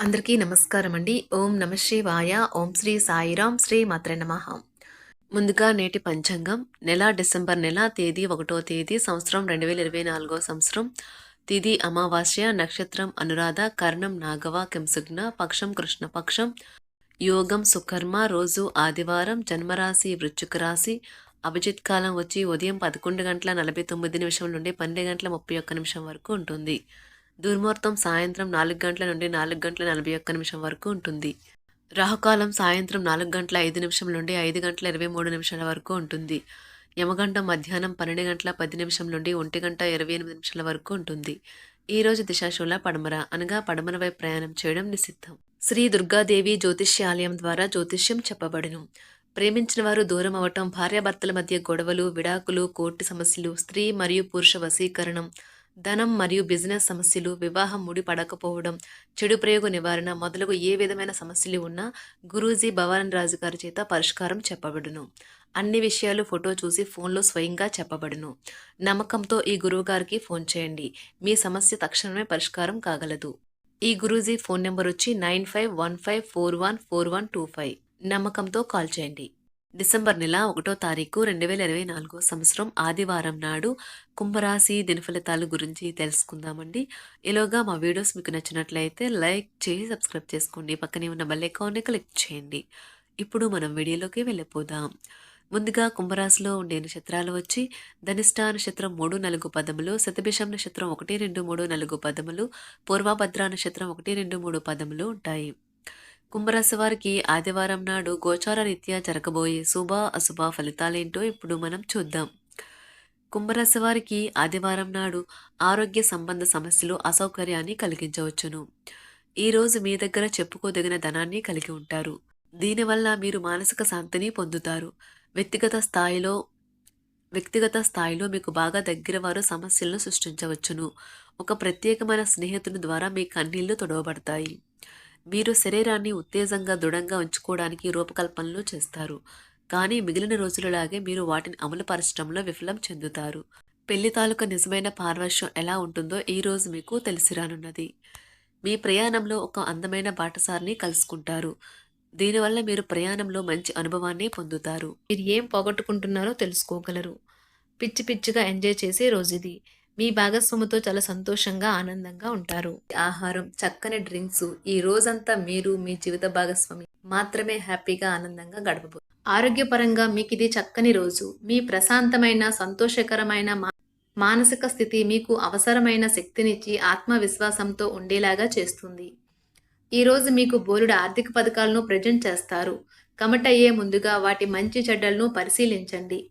అందరికీ నమస్కారం అండి. ఓం నమ శివాయ. ఓం శ్రీ సాయిరాం. శ్రీ మాత్ర నమ. ముందుగా నేటి పంచాంగం. నెల డిసెంబర్ నెల తేదీ ఒకటో తేదీ సంవత్సరం రెండు వేల ఇరవై నాలుగో సంవత్సరం. తిది అమావాస్య నక్షత్రం అనురాధ కర్ణం నాగవ కింసుగ్న పక్షం కృష్ణపక్షం యోగం సుకర్మ రోజు ఆదివారం జన్మరాశి వృశ్చిక రాశి. అభిజిత్ కాలం వచ్చి ఉదయం పదకొండు గంటల నలభై తొమ్మిది నిమిషం నుండి పన్నెండు గంటల ముప్పై ఒక్క నిమిషం వరకు ఉంటుంది. దుర్ముహూర్తం సాయంత్రం నాలుగు గంటల నుండి నాలుగు గంటల నలభై ఒక్క నిమిషం వరకు ఉంటుంది. రాహుకాలం సాయంత్రం నాలుగు గంటల ఐదు నిమిషం నుండి ఐదు గంటల ఇరవై మూడు నిమిషాల వరకు ఉంటుంది. యమగంట మధ్యాహ్నం పన్నెండు గంటల పది నిమిషం నుండి ఒంటి గంట ఇరవై ఎనిమిది నిమిషాల వరకు ఉంటుంది. ఈ రోజు దిశాశూల పడమర అనగా పడమర వైపు ప్రయాణం చేయడం నిషిద్ధం. శ్రీ దుర్గాదేవి జ్యోతిష్యాలయం ద్వారా జ్యోతిష్యం చెప్పబడును. ప్రేమించిన వారు దూరం అవటం భార్యాభర్తల మధ్య గొడవలు విడాకులు కోర్టు సమస్యలు స్త్రీ మరియు పురుష వశీకరణం ధనం మరియు బిజినెస్ సమస్యలు వివాహం ముడి పడకపోవడం చెడు ప్రయోగ నివారణ మొదలగు ఏ విధమైన సమస్యలు ఉన్నా గురూజీ భవాన్ రాజు గారి చేత పరిష్కారం చెప్పబడును. అన్ని విషయాలు ఫోటో చూసి ఫోన్లో స్వయంగా చెప్పబడును. నమ్మకంతో ఈ గురువు గారికి ఫోన్ చేయండి. మీ సమస్య తక్షణమే పరిష్కారం కాగలదు. ఈ గురూజీ ఫోన్ నెంబర్ వచ్చి nine five one five four one four one two five. నమ్మకంతో కాల్ చేయండి. డిసెంబర్ నెల ఒకటో తారీఖు రెండు వేల ఇరవై నాలుగో సంవత్సరం ఆదివారం నాడు కుంభరాశి దినఫలితాల గురించి తెలుసుకుందామండి. ఈలోగా మా వీడియోస్ మీకు నచ్చినట్లయితే లైక్ చేసి సబ్స్క్రైబ్ చేసుకోండి. పక్కనే ఉన్న బెల్ అకౌంట్ని క్లిక్ చేయండి. ఇప్పుడు మనం వీడియోలోకి వెళ్ళిపోదాం. ముందుగా కుంభరాశిలో ఉండే నక్షత్రాలు వచ్చి ధనిష్ట నక్షత్రం మూడు నాలుగు పదములు శతభిషం నక్షత్రం ఒకటి రెండు మూడు నాలుగు పదములు పూర్వభద్ర నక్షత్రం ఒకటి రెండు మూడు పదములు ఉంటాయి. కుంభరాశి వారికి ఆదివారం నాడు గోచార రీత్యా జరగబోయే శుభ అశుభ ఫలితాలేంటో ఇప్పుడు మనం చూద్దాం. కుంభరాశి వారికి ఆదివారం నాడు ఆరోగ్య సంబంధ సమస్యలు అసౌకర్యాన్ని కలిగించవచ్చును. ఈరోజు మీ దగ్గర చెప్పుకోదగిన ధనాన్ని కలిగి ఉంటారు. దీనివల్ల మీరు మానసిక శాంతిని పొందుతారు. వ్యక్తిగత స్థాయిలో వ్యక్తిగత స్థాయిలో మీకు బాగా దగ్గర వారు సమస్యలను సృష్టించవచ్చును. ఒక ప్రత్యేకమైన స్నేహితుని ద్వారా మీ కన్నీళ్ళు తొడవబడతాయి. మీరు శరీరాన్ని ఉత్తేజంగా దృఢంగా ఉంచుకోవడానికి రూపకల్పనలు చేస్తారు. కానీ మిగిలిన రోజులలాగే మీరు వాటిని అమలుపరచడంలో విఫలం చెందుతారు. పెళ్ళి తాలూకా నిజమైన పార్వశ్యం ఎలా ఉంటుందో ఈ రోజు మీకు తెలిసి రానున్నది. మీ ప్రయాణంలో ఒక అందమైన బాటసారిని కలుసుకుంటారు. దీనివల్ల మీరు ప్రయాణంలో మంచి అనుభవాన్ని పొందుతారు. మీరు ఏం పోగొట్టుకుంటున్నారో తెలుసుకోగలరు. పిచ్చి పిచ్చిగా ఎంజాయ్ చేసే రోజు ఇది. మీ భాగస్వామితో చాలా సంతోషంగా ఆనందంగా ఉంటారు. ఆహారం చక్కని డ్రింక్స్ ఈ రోజంతా మీరు మీ జీవిత భాగస్వామి. మాత్రమే హ్యాపీగా ఆనందంగా గడపబోతుంది ఆరోగ్యపరంగా మీకు ఇది చక్కని రోజు. మీ ప్రశాంతమైన సంతోషకరమైన మా- మానసిక స్థితి మీకు అవసరమైన శక్తినిచ్చి ఆత్మవిశ్వాసంతో ఉండేలాగా చేస్తుంది. ఈ రోజు మీకు బోలుడు ఆర్థిక పథకాలను ప్రజెంట్ చేస్తారు. కమటయ్యే ముందుగా వాటి మంచి చెడ్డలను పరిశీలించండి.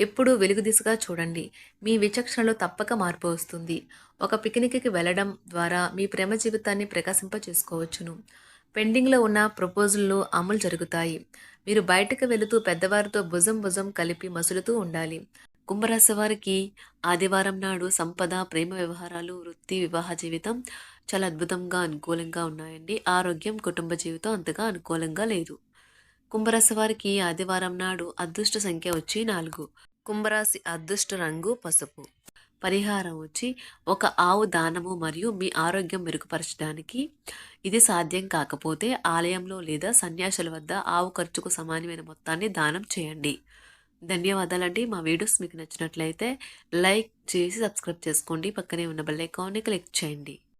ఎప్పుడూ వెలుగు దిశగా చూడండి. మీ విచక్షణలో తప్పక మార్పు వస్తుంది. ఒక పిక్నిక్కి వెళ్ళడం ద్వారా మీ ప్రేమ జీవితాన్ని ప్రకాశింప చేసుకోవచ్చును పెండింగ్లో ఉన్న ప్రపోజల్లు అమలు జరుగుతాయి. మీరు బయటకు వెళుతూ పెద్దవారితో భుజం భుజం కలిపి మసులుతూ ఉండాలి. కుంభరాశి వారికి ఆదివారం నాడు సంపద ప్రేమ వ్యవహారాలు వృత్తి వివాహ జీవితం చాలా అద్భుతంగా అనుకూలంగా ఉన్నాయండి. ఆరోగ్యం కుటుంబ జీవితం అంతగా అనుకూలంగా లేదు. కుంభరాశి వారికి ఆదివారం నాడు అదృష్ట సంఖ్య వచ్చి నాలుగు. కుంభరాశి అదృష్ట రంగు పసుపు. పరిహారం వచ్చి ఒక ఆవు దానము మరియు మీ ఆరోగ్యం మెరుగుపరచడానికి ఇది సాధ్యం కాకపోతే ఆలయంలో లేదా సన్యాసుల వద్ద ఆవు ఖర్చుకు సమానమైన మొత్తాన్ని దానం చేయండి. ధన్యవాదాలండి. మా వీడియోస్ మీకు నచ్చినట్లయితే లైక్ చేసి సబ్స్క్రైబ్ చేసుకోండి. పక్కనే ఉన్న బెల్ ఐకాన్ని క్లిక్ చేయండి.